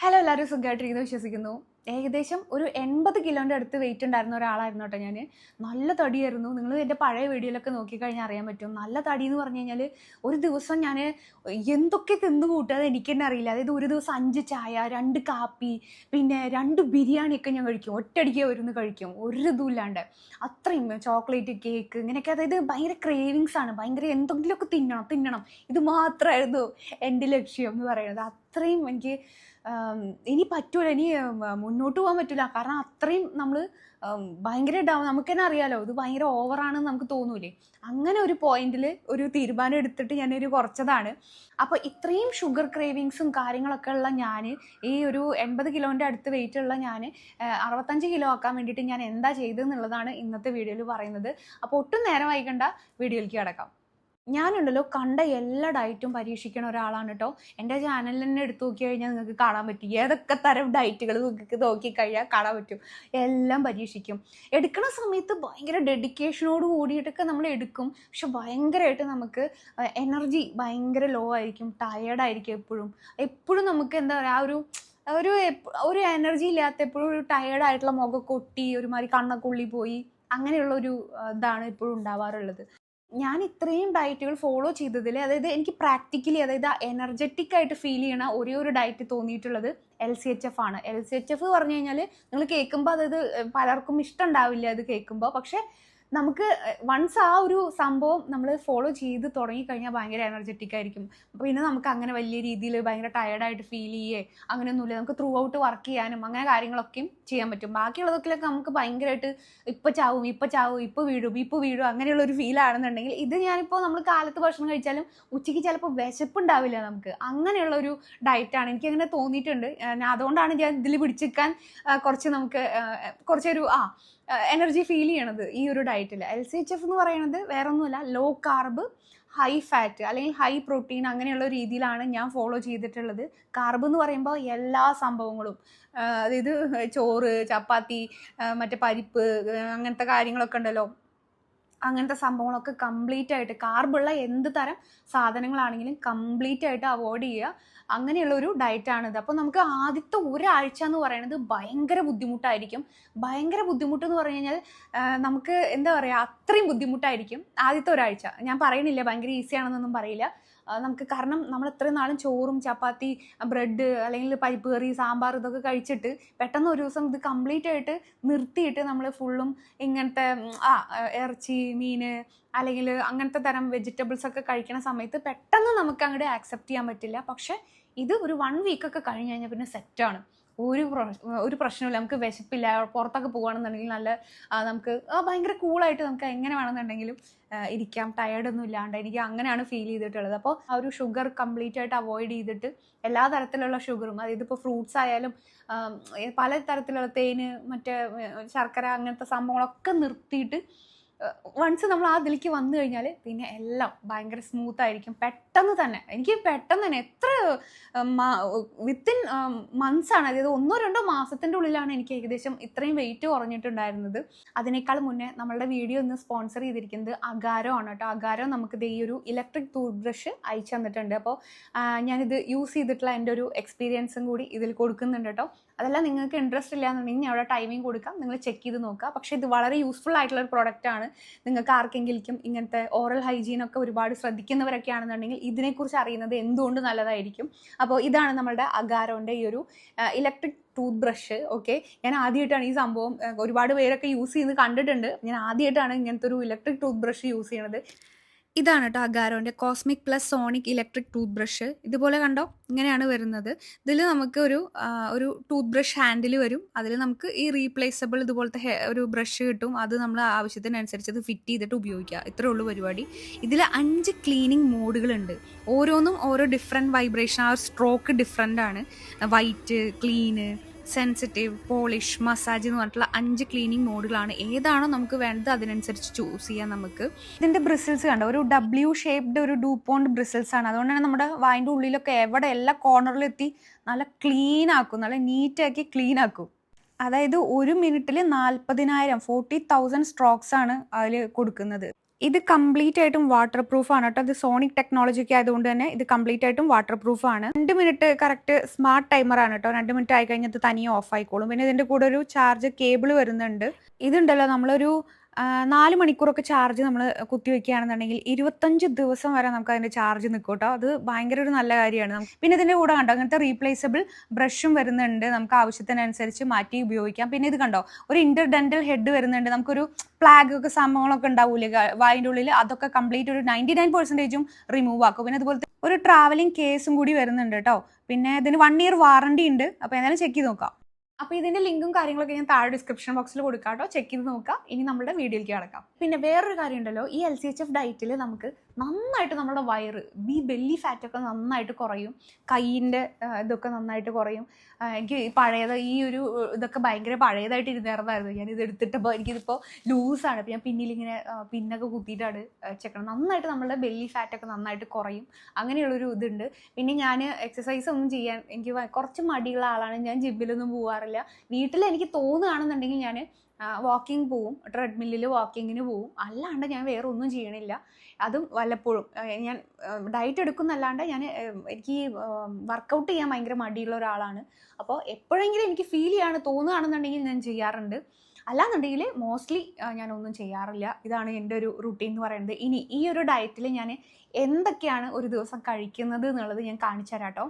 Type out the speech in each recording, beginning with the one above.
Hello എല്ലാവരും സുഖമായിട്ടിരിക്കുന്നു വിശ്വസിക്കുന്നു. ഏകദേശം ഒരു എൺപത് കിലോന്റെ അടുത്ത് വെയിറ്റ് ഉണ്ടായിരുന്ന ഒരാളായിരുന്നു കേട്ടോ ഞാൻ നല്ല തടിയായിരുന്നു. നിങ്ങൾ എന്റെ പഴയ വീഡിയോയിലൊക്കെ നോക്കിക്കഴിഞ്ഞാൽ അറിയാൻ പറ്റും. നല്ല തടി എന്ന് പറഞ്ഞു കഴിഞ്ഞാൽ ഒരു ദിവസം ഞാൻ എന്തൊക്കെ തിന്നു കൂട്ടുക അത് എനിക്ക് തന്നെ അറിയില്ല. അതായത് ഒരു ദിവസം അഞ്ച് ചായ രണ്ട് കാപ്പി പിന്നെ രണ്ട് ബിരിയാണിയൊക്കെ ഞാൻ കഴിക്കും. ഒറ്റയടിക്ക് വരുന്നു കഴിക്കും. ഒരു ഇതും ഇല്ലാണ്ട്. അത്രയും ചോക്ലേറ്റ് കേക്ക് ഇങ്ങനെയൊക്കെ അതായത് ഭയങ്കര ക്രേവിങ്സ് ആണ്. ഭയങ്കര എന്തെങ്കിലുമൊക്കെ തിന്നണം തിന്നണം. ഇത് മാത്രമായിരുന്നു എന്റെ ലക്ഷ്യം എന്ന് പറയുന്നത്. അത്രയും എനിക്ക് ഇനി പറ്റൂല ഇനി മുന്നോട്ട് പോകാൻ പറ്റൂല. കാരണം അത്രയും നമ്മൾ ഭയങ്കര ഡൗൺ നമുക്ക് തന്നെ അറിയാലോ ഇത് ഭയങ്കര ഓവറാണെന്ന് നമുക്ക് തോന്നൂലേ. അങ്ങനെ ഒരു പോയിന്റിൽ ഒരു തീരുമാനം എടുത്തിട്ട് ഞാനൊരു കുറച്ചതാണ്. അപ്പോൾ ഇത്രയും ഷുഗർ ക്രേവിങ്സും കാര്യങ്ങളൊക്കെ ഉള്ള ഞാൻ ഈ ഒരു എൺപത് കിലോന്റെ അടുത്ത് വെയിറ്റ് ഉള്ള ഞാൻ അറുപത്തഞ്ച് കിലോ ആക്കാൻ വേണ്ടിയിട്ട് ഞാൻ എന്താ ചെയ്തതെന്നുള്ളതാണ് ഇന്നത്തെ വീഡിയോയിൽ പറയുന്നത്. അപ്പോൾ ഒട്ടും നേരം വൈകണ്ട വീഡിയോയിലേക്ക് കിടക്കാം. ഞാനുണ്ടല്ലോ കണ്ട എല്ലാ ഡയറ്റും പരീക്ഷിക്കണ ഒരാളാണ് കേട്ടോ എന്റെ ചാനലിൽ തന്നെ എടുത്തു നോക്കി കഴിഞ്ഞാൽ നിങ്ങൾക്ക് കാണാൻ പറ്റും. ഏതൊക്കെ തരം ഡയറ്റുകൾ നിങ്ങൾക്ക് നോക്കിക്കഴിഞ്ഞാൽ കാണാൻ പറ്റും. എല്ലാം പരീക്ഷിക്കും. എടുക്കുന്ന സമയത്ത് ഭയങ്കര ഡെഡിക്കേഷനോട് കൂടിയിട്ടൊക്കെ നമ്മൾ എടുക്കും. പക്ഷെ ഭയങ്കരമായിട്ട് നമുക്ക് എനർജി ഭയങ്കര ലോ ആയിരിക്കും. ടയേർഡായിരിക്കും എപ്പോഴും. എപ്പോഴും നമുക്ക് എന്താ പറയുക ആ ഒരു ഒരു ഒരു എനർജി ഇല്ലാത്ത എപ്പോഴും ഒരു ടയേർഡായിട്ടുള്ള മുഖം കൊട്ടി ഒരുമാതിരി കണ്ണക്കുള്ളി പോയി അങ്ങനെയുള്ള ഒരു ഇതാണ് ഇപ്പോഴും ഉണ്ടാവാറുള്ളത്. ഞാൻ ഇത്രയും ഡയറ്റുകൾ ഫോളോ ചെയ്തതിൽ അതായത് എനിക്ക് പ്രാക്ടിക്കലി അതായത് എനർജറ്റിക് ആയിട്ട് ഫീൽ ചെയ്യണ ഒരേ ഒരു ഡയറ്റ് തോന്നിയിട്ടുള്ളത് എൽ സി എച്ച് എഫ് ആണ്. എൽ സി എച്ച് എഫ് പറഞ്ഞു കഴിഞ്ഞാൽ നിങ്ങൾ കേൾക്കുമ്പോൾ അതായത് പലർക്കും ഇഷ്ടം ഉണ്ടാവില്ല അത് കേൾക്കുമ്പോൾ പക്ഷെ നമുക്ക് വൺസ് ആ ഒരു സംഭവം നമ്മൾ ഫോളോ ചെയ്ത് തുടങ്ങിക്കഴിഞ്ഞാൽ ഭയങ്കര എനർജറ്റിക് ആയിരിക്കും. പിന്നെ നമുക്ക് അങ്ങനെ വലിയ രീതിയിൽ ഭയങ്കര ടയർഡായിട്ട് ഫീൽ ചെയ്യേ അങ്ങനെയൊന്നുമില്ല. നമുക്ക് ത്രൂ ഔട്ട് വർക്ക് ചെയ്യാനും അങ്ങനെ കാര്യങ്ങളൊക്കെയും ചെയ്യാൻ പറ്റും. ബാക്കിയുള്ളതൊക്കെ നമുക്ക് ഭയങ്കരമായിട്ട് ഇപ്പം ചാവും ഇപ്പം ചാവും ഇപ്പം വീഴും ഇപ്പം വീഴും അങ്ങനെയുള്ള ഒരു ഫീൽ ആണെന്നുണ്ടെങ്കിൽ ഇത് ഞാനിപ്പോൾ നമ്മൾ കാലത്ത് ഭക്ഷണം കഴിച്ചാലും ഉച്ചയ്ക്ക് ചിലപ്പോൾ വിശപ്പുണ്ടാവില്ല നമുക്ക്. അങ്ങനെയുള്ള ഒരു ഡയറ്റാണ് എനിക്ക് അങ്ങനെ തോന്നിയിട്ടുണ്ട് ഞാൻ അതുകൊണ്ടാണ് ഞാൻ ഇതിൽ പിടിച്ചിരിക്കാൻ കുറച്ച് നമുക്ക് കുറച്ചൊരു ആ എനർജി ഫീൽ ചെയ്യണത് ഈ ഒരു ഡയറ്റിൽ എൽ സി എച്ച് എഫ് എന്ന് പറയുന്നത് വേറെ ഒന്നുമല്ല ലോ കാർബ് ഹൈ ഫാറ്റ് അല്ലെങ്കിൽ ഹൈ പ്രോട്ടീൻ അങ്ങനെയുള്ള രീതിയിലാണ് ഞാൻ ഫോളോ ചെയ്തിട്ടുള്ളത്. കാർബ് എന്ന് പറയുമ്പോൾ എല്ലാ സംഭവങ്ങളും അതായത് ചോറ് ചപ്പാത്തി മറ്റേ പരിപ്പ് അങ്ങനത്തെ കാര്യങ്ങളൊക്കെ ഉണ്ടല്ലോ. അങ്ങനത്തെ സംഭവങ്ങളൊക്കെ കംപ്ലീറ്റ് ആയിട്ട് കാർബുള്ള എന്ത് തരം സാധനങ്ങളാണെങ്കിലും കംപ്ലീറ്റ് ആയിട്ട് അവോയ്ഡ് ചെയ്യുക. അങ്ങനെയുള്ള ഒരു ഡയറ്റാണിത് അപ്പോൾ നമുക്ക് ആദ്യത്തെ ഒരാഴ്ച എന്ന് പറയുന്നത് ഭയങ്കര ബുദ്ധിമുട്ടായിരിക്കും. ഭയങ്കര ബുദ്ധിമുട്ട് എന്ന് പറഞ്ഞു കഴിഞ്ഞാൽ നമുക്ക് എന്താ പറയുക അത്രയും ബുദ്ധിമുട്ടായിരിക്കും ആദ്യത്തെ ഒരാഴ്ച. ഞാൻ പറയുന്നില്ല ഭയങ്കര ഈസി ആണെന്നൊന്നും പറയില്ല. നമുക്ക് കാരണം നമ്മൾ ഇത്രയും നാളും ചോറും ചപ്പാത്തി ബ്രെഡ് അല്ലെങ്കിൽ പരിപ്പ് കറി സാമ്പാർ ഇതൊക്കെ കഴിച്ചിട്ട് പെട്ടെന്ന് ഒരു ദിവസം ഇത് കംപ്ലീറ്റ് ആയിട്ട് നിർത്തിയിട്ട് നമ്മൾ ഫുള്ളും ഇങ്ങനത്തെ ആ ഇറച്ചി മീൻ അല്ലെങ്കിൽ അങ്ങനത്തെ തരം വെജിറ്റബിൾസ് ഒക്കെ കഴിക്കുന്ന സമയത്ത് പെട്ടെന്ന് നമുക്ക് അങ്ങോട്ട് ആക്സെപ്റ്റ് ചെയ്യാൻ പറ്റില്ല. പക്ഷെ ഇത് ഒരു വൺ വീക്കൊക്കെ കഴിഞ്ഞ് കഴിഞ്ഞാൽ പിന്നെ സെറ്റാണ് ഒരു ഒരു പ്രശ്നമില്ല നമുക്ക് വിശപ്പില്ല പുറത്തൊക്കെ പോകുകയാണെന്നുണ്ടെങ്കിൽ നല്ല നമുക്ക് ഭയങ്കര കൂളായിട്ട് നമുക്ക് എങ്ങനെ വേണമെന്നുണ്ടെങ്കിലും ഇരിക്കാം. ടയേർഡൊന്നും ഇല്ലാണ്ട് എനിക്ക് അങ്ങനെയാണ് ഫീൽ ചെയ്തിട്ടുള്ളത്. അപ്പോൾ ആ ഒരു ഷുഗർ കംപ്ലീറ്റ് ആയിട്ട് അവോയ്ഡ് ചെയ്തിട്ട് എല്ലാ തരത്തിലുള്ള ഷുഗറും അതായത് ഇപ്പോൾ ഫ്രൂട്ട്സ് ആയാലും പല തരത്തിലുള്ള തേന് മറ്റേ ശർക്കര അങ്ങനത്തെ സംഭവങ്ങളൊക്കെ നിർത്തിയിട്ട് വൺസ് നമ്മൾ ആ ഇതിലേക്ക് വന്നു കഴിഞ്ഞാൽ പിന്നെ എല്ലാം ഭയങ്കര സ്മൂത്ത് ആയിരിക്കും. പെട്ടെന്ന് തന്നെ. എനിക്ക് പെട്ടെന്ന് തന്നെ എത്ര വിത്തിൻ മന്ത്സ് ആണ്. അതായത് ഒന്നോ രണ്ടോ മാസത്തിന്റെ ഉള്ളിലാണ് എനിക്ക് ഏകദേശം ഇത്രയും വെയിറ്റ് കുറഞ്ഞിട്ടുണ്ടായിരുന്നത്. അതിനേക്കാൾ മുന്നേ നമ്മളുടെ വീഡിയോ ഇന്ന് സ്പോൺസർ ചെയ്തിരിക്കുന്നത് അഗാരോ ആണ് കേട്ടോ. അഗാരോ നമുക്ക് ഈ ഒരു ഇലക്ട്രിക് ടൂത്ത് ബ്രഷ് അയച്ചു തന്നിട്ടുണ്ട്. അപ്പോൾ ഞാനിത് യൂസ് ചെയ്തിട്ടുള്ള എന്റെ ഒരു എക്സ്പീരിയൻസും കൂടി ഇതിൽ കൊടുക്കുന്നുണ്ട് കേട്ടോ. അതെല്ലാം നിങ്ങൾക്ക് ഇൻട്രസ്റ്റ് ഇല്ല എന്നുണ്ടെങ്കിൽ ഞാൻ അവിടെ ടൈമിംഗ് കൊടുക്കാം. നിങ്ങൾ ചെക്ക് ചെയ്ത് നോക്കുക. പക്ഷേ ഇത് വളരെ യൂസ്ഫുൾ ആയിട്ടുള്ള ഒരു പ്രോഡക്റ്റ് ആണ്. നിങ്ങൾക്ക് ആർക്കെങ്കിലും ഇങ്ങനത്തെ ഓറൽ ഹൈജീൻ ഒക്കെ ഒരുപാട് ശ്രദ്ധിക്കുന്നവരൊക്കെ ആണെന്നുണ്ടെങ്കിൽ ഇതിനെക്കുറിച്ച് അറിയുന്നത് എന്തുകൊണ്ട് നല്ലതായിരിക്കും? അപ്പോൾ ഇതാണ് നമ്മുടെ അഗാരോന്റെ ഈ ഒരു ഇലക്ട്രിക് ടൂത്ത് ബ്രഷ് ഓക്കെ ഞാൻ ആദ്യമായിട്ടാണ് ഈ സംഭവം ഒരുപാട് പേരൊക്കെ യൂസ് ചെയ്യുന്നത് കണ്ടിട്ടുണ്ട്. ഞാൻ ആദ്യമായിട്ടാണ് ഇങ്ങനത്തെ ഒരു ഇലക്ട്രിക് ടൂത്ത് ബ്രഷ് യൂസ് ചെയ്യണത്. ഇതാണ് കേട്ടോ അഗാരോന്റെ cosmic plus sonic electric toothbrush ഇതുപോലെ കണ്ടോ? ഇങ്ങനെയാണ് വരുന്നത്. ഇതിൽ നമുക്ക് ഒരു ഒരു ടൂത്ത് ബ്രഷ് ഹാൻഡിൽ വരും. അതിൽ നമുക്ക് ഈ റീപ്ലേസബിൾ ഇതുപോലത്തെ ഒരു ബ്രഷ് കിട്ടും. അത് നമ്മൾ ആവശ്യത്തിനനുസരിച്ച് അത് ഫിറ്റ് ചെയ്തിട്ട് ഉപയോഗിക്കുക. ഇത്രേ ഉള്ളൂ പരിപാടി. ഇതിൽ അഞ്ച് ക്ലീനിങ് മോഡുകളുണ്ട് ഓരോന്നും ഓരോ ഡിഫറെന്റ് വൈബ്രേഷൻ ആ സ്ട്രോക്ക് ഡിഫറെന്റ് ആണ്. White clean sensitive polish massage എന്ന് പറഞ്ഞിട്ടുള്ള അഞ്ച് ക്ലീനിങ് മോഡുകളാണ് ഏതാണോ നമുക്ക് വേണ്ടത് അതിനനുസരിച്ച് ചൂസ് ചെയ്യാം നമുക്ക്. ഇതിന്റെ ബ്രിസിൽസ് കണ്ടോ? ഒരു ഡബ്ല്യു ഷേപ്ഡ് ഒരു ഡൂപ്പോണ്ട് ബ്രിസിൽസ് ആണ്. അതുകൊണ്ടാണ് നമ്മുടെ വായിന്റെ ഉള്ളിലൊക്കെ എവിടെ എല്ലാ കോർണറിലെത്തി നല്ല ക്ലീൻ ആക്കും. നല്ല നീറ്റാക്കി ക്ലീൻ ആക്കും. അതായത് ഒരു മിനിറ്റിൽ നാൽപ്പതിനായിരം ഫോർട്ടി തൗസൻഡ് സ്ട്രോക്സ് ആണ് അതിൽ കൊടുക്കുന്നത്. ഇത് കംപ്ലീറ്റ് ആയിട്ടും വാട്ടർ പ്രൂഫ് ആണ് കേട്ടോ. ഇത് സോണിക് ടെക്നോളജി ഒക്കെ ആയതുകൊണ്ട് തന്നെ ഇത് കംപ്ലീറ്റ് ആയിട്ടും വാട്ടർ പ്രൂഫ് ആണ്. രണ്ട് മിനിറ്റ് കറക്റ്റ് സ്മാർട്ട് ടൈമർ ആണ് കേട്ടോ. രണ്ട് മിനിറ്റ് ആയി കഴിഞ്ഞാൽ ഇത് തനിയെ ഓഫ് ആയിക്കോളും. പിന്നെ ഇതിന്റെ കൂടെ ഒരു ചാർജ് കേബിൾ വരുന്നുണ്ട്. ഇതുണ്ടല്ലോ നമ്മളൊരു നാല് മണിക്കൂറൊക്കെ ചാർജ് നമ്മൾ കുത്തിവെക്കുകയാണെന്നുണ്ടെങ്കിൽ ഇരുപത്തഞ്ച് ദിവസം വരെ നമുക്ക് അതിന്റെ ചാർജ് നിൽക്കും കേട്ടോ. അത് ഭയങ്കര ഒരു നല്ല കാര്യമാണ്. പിന്നെ ഇതിന്റെ കൂടെ കണ്ടോ അങ്ങനത്തെ റീപ്ലേസബിൾ ബ്രഷും വരുന്നുണ്ട്. നമുക്ക് ആവശ്യത്തിനനുസരിച്ച് മാറ്റി ഉപയോഗിക്കാം. പിന്നെ ഇത് കണ്ടോ ഒരു ഇന്റർഡെന്റൽ ഹെഡ് വരുന്നുണ്ട്. നമുക്കൊരു പ്ലാഗ് ഒക്കെ സംഭവങ്ങളൊക്കെ ഉണ്ടാവൂലേ? വായിന്റെ ഉള്ളിൽ അതൊക്കെ കംപ്ലീറ്റ് ഒരു നയന്റി നയൻ പെർസെന്റേജും റിമൂവ് ആക്കും. പിന്നെ അതുപോലെ ഒരു ട്രാവലിംഗ് കേസും കൂടി വരുന്നുണ്ട് കേട്ടോ. പിന്നെ ഇതിന് വൺ ഇയർ വാറണ്ടി ഉണ്ട്. അപ്പോൾ എന്തായാലും ചെക്ക് ചെയ്ത് നോക്കാം. അപ്പോൾ ഇതിന്റെ ലിങ്കും കാര്യങ്ങളൊക്കെ ഞാൻ താഴെ ഡിസ്ക്രിപ്ഷൻ ബോക്സിൽ കൊടുക്കാട്ടോ. ചെക്ക് ചെയ്ത് നോക്കാം. ഇനി നമ്മുടെ വീഡിയോയിലേക്ക് കിടക്കാം. പിന്നെ വേറൊരു കാര്യം ഉണ്ടല്ലോ. ഈ എൽ സി എച്ച് എഫ് ഡയറ്റിൽ നമുക്ക് നന്നായിട്ട് നമ്മുടെ വയറ് ഈ ബെല്ലി ഫാറ്റ് ഒക്കെ നന്നായിട്ട് കുറയും. കൈയിന്റെ ഇതൊക്കെ നന്നായിട്ട് കുറയും. എനിക്ക് പഴയത് ഈ ഒരു ഇതൊക്കെ ഭയങ്കര പഴയതായിട്ട് ഇരുന്നേറതായിരുന്നു ഞാൻ ഇത് എടുത്തിട്ടപ്പോൾ എനിക്കിതിപ്പോൾ ലൂസാണ്. അപ്പോൾ ഞാൻ പിന്നിലിങ്ങനെ പിന്നൊക്കെ കുത്തിയിട്ടാണ് ചെക്കണം നന്നായിട്ട് നമ്മുടെ ബെല്ലി ഫാറ്റൊക്കെ നന്നായിട്ട് കുറയും. അങ്ങനെയുള്ളൊരു ഇതുണ്ട്. പിന്നെ ഞാൻ എക്സസൈസ് ഒന്നും ചെയ്യാൻ എനിക്ക് കുറച്ച് മടിയുള്ള ആളാണ്. ഞാൻ ജിമ്മിലൊന്നും പോവാറില്ല വീട്ടിൽ എനിക്ക് തോന്നുകയാണെന്നുണ്ടെങ്കിൽ ഞാൻ വാക്കിംഗ് പോവും. ട്രെഡ്മില്ലിൽ വാക്കിങ്ങിന് പോവും. അല്ലാണ്ട് ഞാൻ വേറെ ഒന്നും ചെയ്യണില്ല. അതും വല്ലപ്പോഴും ഞാൻ ഡയറ്റ് എടുക്കുന്നല്ലാണ്ട് ഞാൻ എനിക്ക് വർക്കൗട്ട് ചെയ്യാൻ ഭയങ്കര മടിയുള്ള ഒരാളാണ്. അപ്പോൾ എപ്പോഴെങ്കിലും എനിക്ക് ഫീൽ ചെയ്യാണ് തോന്നുകയാണെന്നുണ്ടെങ്കിൽ ഞാൻ ചെയ്യാറുണ്ട്. അല്ലാന്നുണ്ടെങ്കിൽ മോസ്റ്റ്ലി ഞാനൊന്നും ചെയ്യാറില്ല. ഇതാണ് എന്റെ ഒരു റുട്ടീൻ എന്ന് പറയുന്നത്. ഇനി ഈ ഒരു ഡയറ്റിൽ ഞാൻ എന്തൊക്കെയാണ് ഒരു ദിവസം കഴിക്കുന്നത് എന്നുള്ളത് ഞാൻ കാണിച്ചു തരാം കേട്ടോ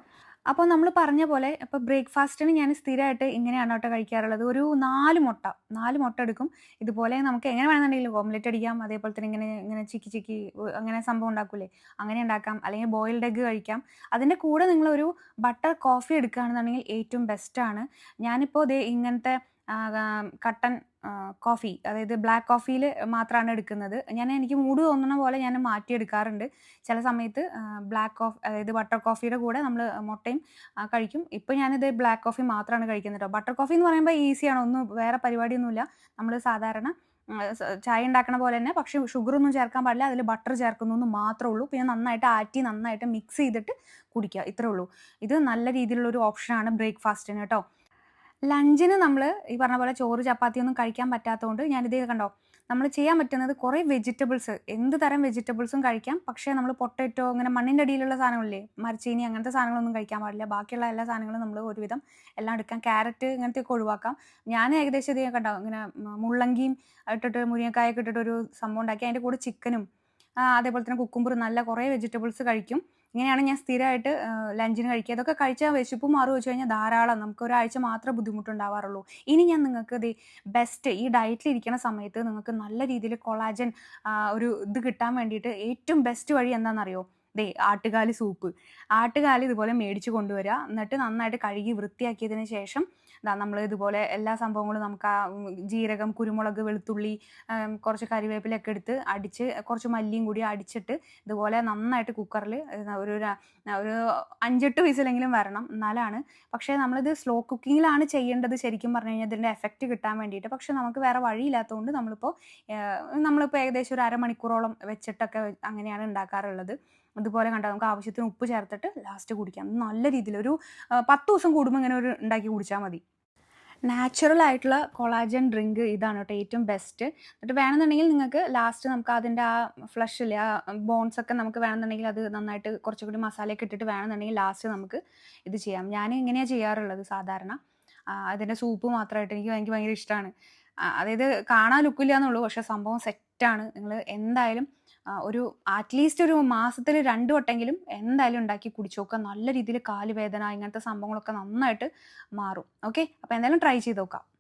അപ്പോൾ നമ്മൾ പറഞ്ഞ പോലെ ഇപ്പോൾ ബ്രേക്ക്ഫാസ്റ്റിന് ഞാൻ സ്ഥിരമായിട്ട് ഇങ്ങനെയാണ് കേട്ടോ കഴിക്കാറുള്ളത്. ഒരു നാല് മുട്ട നാല് മുട്ട എടുക്കും. ഇതുപോലെ നമുക്ക് എങ്ങനെ വേണമെന്നുണ്ടെങ്കിലും ഓംലെറ്റ് അടിക്കാം അതേപോലെ തന്നെ ഇങ്ങനെ ഇങ്ങനെ ചിക്കി ചിക്കി അങ്ങനെ സംഭവം ഉണ്ടാക്കൂലേ? അങ്ങനെ ഉണ്ടാക്കാം. അല്ലെങ്കിൽ ബോയിൽഡ് എഗ്ഗ് കഴിക്കാം. അതിന്റെ കൂടെ നിങ്ങളൊരു ബട്ടർ കോഫി എടുക്കുകയാണെന്നുണ്ടെങ്കിൽ ഏറ്റവും ബെസ്റ്റാണ് ഞാനിപ്പോൾ ഇതേ ഇങ്ങനത്തെ കട്ടൻ കോഫി അതായത് ബ്ലാക്ക് കോഫിയിൽ മാത്രമാണ് എടുക്കുന്നത്. ഞാൻ എനിക്ക് മൂഡ് തോന്നുന്ന പോലെ ഞാൻ മാറ്റിയെടുക്കാറുണ്ട് ചില സമയത്ത് ബ്ലാക്ക് കോഫി അതായത് ബട്ടർ കോഫിയുടെ കൂടെ നമ്മൾ മുട്ടയും കഴിക്കും. ഇപ്പോൾ ഞാനിത് ബ്ലാക്ക് കോഫി മാത്രമാണ് കഴിക്കുന്നത് കേട്ടോ. ബട്ടർ കോഫി എന്ന് പറയുമ്പോൾ ഈസിയാണ്. ഒന്നും വേറെ പരിപാടിയൊന്നുമില്ല. നമ്മൾ സാധാരണ ചായ ഉണ്ടാക്കണ പോലെ തന്നെ. പക്ഷേ ഷുഗർ ഒന്നും ചേർക്കാൻ പാടില്ല. അതിൽ ബട്ടർ ചേർക്കുന്നു എന്ന് മാത്രമേ ഉള്ളൂ. പിന്നെ നന്നായിട്ട് ആറ്റി നന്നായിട്ട് മിക്സ് ചെയ്തിട്ട് കുടിക്കുക. ഇത്രേ ഉള്ളൂ. ഇത് നല്ല രീതിയിലുള്ള ഒരു ഓപ്ഷനാണ് ബ്രേക്ക്ഫാസ്റ്റിന് കേട്ടോ. ലഞ്ചിന് നമ്മൾ ഈ പറഞ്ഞ പോലെ ചോറ് ചപ്പാത്തി ഒന്നും കഴിക്കാൻ പറ്റാത്തതുകൊണ്ട് ഞാൻ ഞാനിത് കണ്ടോ നമ്മൾ ചെയ്യാൻ പറ്റുന്നത് കുറേ വെജിറ്റബിൾസ് എന്ത് തരം വെജിറ്റബിൾസും കഴിക്കാം. പക്ഷേ നമ്മൾ പൊട്ടറ്റോ അങ്ങനെ മണ്ണിന്റെ അടിയിലുള്ള സാധനങ്ങളില്ലേ മരച്ചീനി അങ്ങനത്തെ സാധനങ്ങളൊന്നും കഴിക്കാൻ പാടില്ല. ബാക്കിയുള്ള എല്ലാ സാധനങ്ങളും നമ്മൾ ഒരുവിധം എല്ലാം എടുക്കാം. ക്യാരറ്റ് ഇങ്ങനത്തെ ഒക്കെ ഒഴിവാക്കാം. ഞാൻ ഏകദേശം ഇത് കണ്ടോ ഇങ്ങനെ മുള്ളങ്കിയും ഇട്ടിട്ട് മുരിങ്ങക്കായൊക്കെ ഇട്ടിട്ട് ഒരു സംഭവം ഉണ്ടാക്കി. അതിന്റെ കൂടെ ചിക്കനും അതേപോലെ തന്നെ കുക്കുമ്പർ നല്ല കുറേ വെജിറ്റബിൾസ് കഴിക്കും. ഇങ്ങനെയാണ് ഞാൻ സ്ഥിരമായിട്ട് ലഞ്ചിന് കഴിക്കുക. അതൊക്കെ കഴിച്ചാൽ വിശപ്പ് മാറി. വെച്ച് കഴിഞ്ഞാൽ ധാരാളം നമുക്ക് ഒരാഴ്ച മാത്രമേ ബുദ്ധിമുട്ടുണ്ടാവാറുള്ളൂ. ഇനി ഞാൻ നിങ്ങൾക്ക് ഇത് ബെസ്റ്റ് ഈ ഡയറ്റിൽ ഇരിക്കുന്ന സമയത്ത് നിങ്ങൾക്ക് നല്ല രീതിയിൽ കൊളാജൻ ഒരു ഇത് കിട്ടാൻ വേണ്ടിയിട്ട് ഏറ്റവും ബെസ്റ്റ് വഴി എന്താണെന്നറിയോ ദേ ആട്ടുകാലി സൂപ്പ്. ആട്ടുകാലി ഇതുപോലെ മേടിച്ച് കൊണ്ടുവരിക എന്നിട്ട് നന്നായിട്ട് കഴുകി വൃത്തിയാക്കിയതിന് ശേഷം നമ്മൾ ഇതുപോലെ എല്ലാ സംഭവങ്ങളും നമുക്ക് ആ ജീരകം കുരുമുളക് വെളുത്തുള്ളി കുറച്ച് കറിവേപ്പിലൊക്കെ എടുത്ത് അടിച്ച് കുറച്ച് മല്ലിയും കൂടി അടിച്ചിട്ട് ഇതുപോലെ നന്നായിട്ട് കുക്കറിൽ ഒരു ഒരു അഞ്ചെട്ട് വിസിലെങ്കിലും വരണം. എന്നാലാണ് പക്ഷേ നമ്മളിത് സ്ലോ കുക്കിങ്ങിലാണ് ചെയ്യേണ്ടത് ശരിക്കും പറഞ്ഞു കഴിഞ്ഞാൽ ഇതിന്റെ എഫക്റ്റ് കിട്ടാൻ വേണ്ടിയിട്ട്. പക്ഷെ നമുക്ക് വേറെ വഴിയില്ലാത്തതുകൊണ്ട് നമ്മളിപ്പോൾ നമ്മളിപ്പോൾ ഏകദേശം ഒരു അരമണിക്കൂറോളം വെച്ചിട്ടൊക്കെ അങ്ങനെയാണ് ഉണ്ടാക്കാറുള്ളത്. അതുപോലെ കണ്ടാൽ നമുക്ക് ആവശ്യത്തിന് ഉപ്പ് ചേർത്തിട്ട് ലാസ്റ്റ് കുടിക്കാം. നല്ല രീതിയിൽ ഒരു പത്ത് ദിവസം കൂടുമ്പോൾ ഇങ്ങനെ ഒരു ഉണ്ടാക്കി കുടിച്ചാൽ മതി. നാച്ചുറൽ ആയിട്ടുള്ള കൊളാജൻ ഡ്രിങ്ക് ഇതാണ് കേട്ടോ ഏറ്റവും ബെസ്റ്റ് എന്നിട്ട് വേണമെന്നുണ്ടെങ്കിൽ നിങ്ങൾക്ക് ലാസ്റ്റ് നമുക്ക് അതിന്റെ ആ ഫ്ലഷില്ലേ ആ ബോൺസ് ഒക്കെ നമുക്ക് വേണമെന്നുണ്ടെങ്കിൽ അത് നന്നായിട്ട് കുറച്ചുകൂടി മസാലയൊക്കെ ഇട്ടിട്ട് വേണമെന്നുണ്ടെങ്കിൽ ലാസ്റ്റ് നമുക്ക് ഇത് ചെയ്യാം. ഞാൻ ഇങ്ങനെയാണ് ചെയ്യാറുള്ളത് സാധാരണ. അതിന്റെ സൂപ്പ് മാത്രമായിട്ട് എനിക്ക് എനിക്ക് ഭയങ്കര ഇഷ്ടമാണ് അതായത് കാണാൻ ലുക്കില്ല എന്നുള്ളൂ പക്ഷേ സംഭവം സെറ്റാണ് നിങ്ങൾ എന്തായാലും ഒരു അറ്റ്ലീസ്റ്റ് ഒരു മാസത്തിൽ രണ്ടു വട്ടെങ്കിലും എന്തായാലും ഉണ്ടാക്കി കുടിച്ചു നോക്കുക. നല്ല രീതിയിൽ കാലുവേദന ഇങ്ങനത്തെ സംഭവങ്ങളൊക്കെ നന്നായിട്ട് മാറും. ഓക്കെ അപ്പോൾ എന്തായാലും ട്രൈ ചെയ്ത് നോക്കാം.